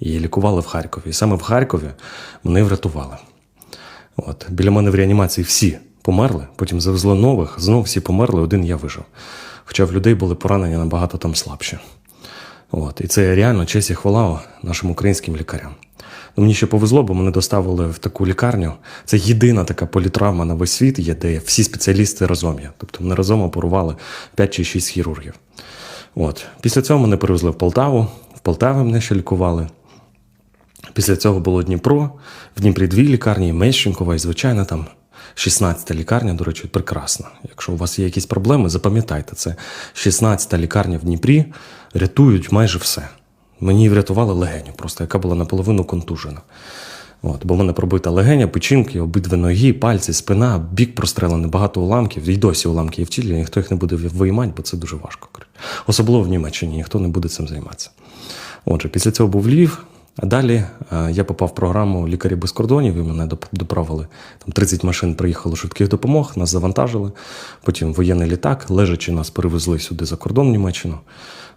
і лікували в Харкові. І саме в Харкові мене врятували. От. Біля мене в реанімації всі померли, потім завезли нових, знов всі померли, один я вижив. Хоча в людей були поранення набагато там слабші. От. І це реально честь і хвала нашим українським лікарям. Ну, мені ще повезло, бо мене доставили в таку лікарню. Це єдина така політравма на весь світ є, де всі спеціалісти разом є. Тобто мене разом оперували 5 чи 6 хірургів. От. Після цього мене перевезли в Полтаву, в Полтаві мене ще лікували. Після цього було Дніпро, в Дніпрі дві лікарні, Мещенкова і звичайно там 16-та лікарня, до речі, прекрасна. Якщо у вас є якісь проблеми, запам'ятайте це. 16-та лікарня в Дніпрі рятують майже все. Мені врятували легеню, просто яка була наполовину контужена. От, бо в мене пробита легеня, печінки, обидві ноги, пальці, спина, бік прострелений, багато уламків. І досі уламки є в тілі, ніхто їх не буде виймати, бо це дуже важко. Особливо в Німеччині ніхто не буде цим займатися. Отже, після цього був Львів, а далі е, я попав в програму Лікарі без кордонів і мене доправили. Там 30 машин приїхало швидких допомог, нас завантажили. Потім воєнний літак, лежачи нас перевезли сюди за кордон Німеччину.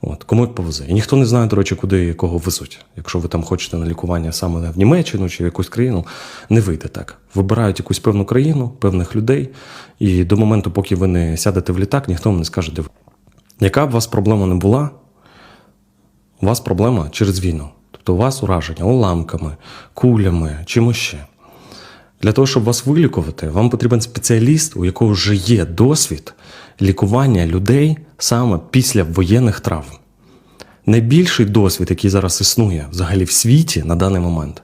От, кому як повезе. І ніхто не знає, до речі, куди і кого везуть. Якщо ви там хочете на лікування саме в Німеччину чи в якусь країну, не вийде так. Вибирають якусь певну країну, певних людей, і до моменту, поки ви не сядете в літак, ніхто вам не скаже, де ви. Яка б у вас проблема не була, у вас проблема через війну. Тобто у вас ураження уламками, кулями, чимось ще. Для того, щоб вас вилікувати, вам потрібен спеціаліст, у якого вже є досвід лікування людей саме після воєнних травм. Найбільший досвід, який зараз існує взагалі в світі на даний момент,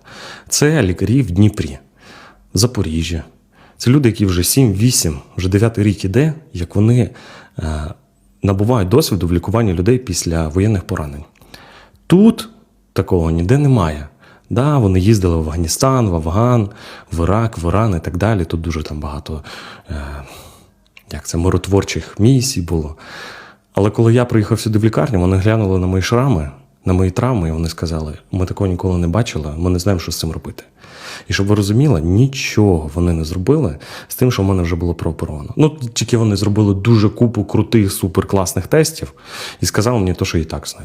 це лікарі в Дніпрі, в Запоріжжі. Це люди, які вже 7-8, вже 9 рік іде, як вони е, набувають досвіду в лікуванні людей після воєнних поранень. Тут такого ніде немає. Да, вони їздили в Афганістан, в Афган, в Ірак, в Іран і так далі. Тут дуже там багато е, як це, миротворчих місій було. Але коли я приїхав сюди в лікарню, вони глянули на мої шрами, на мої травми, і вони сказали: ми такого ніколи не бачили, ми не знаємо, що з цим робити. І щоб ви розуміли, нічого вони не зробили з тим, що в мене вже було прооперовано. Ну, тільки вони зробили дуже купу крутих, суперкласних тестів і сказали мені те, що і так знають.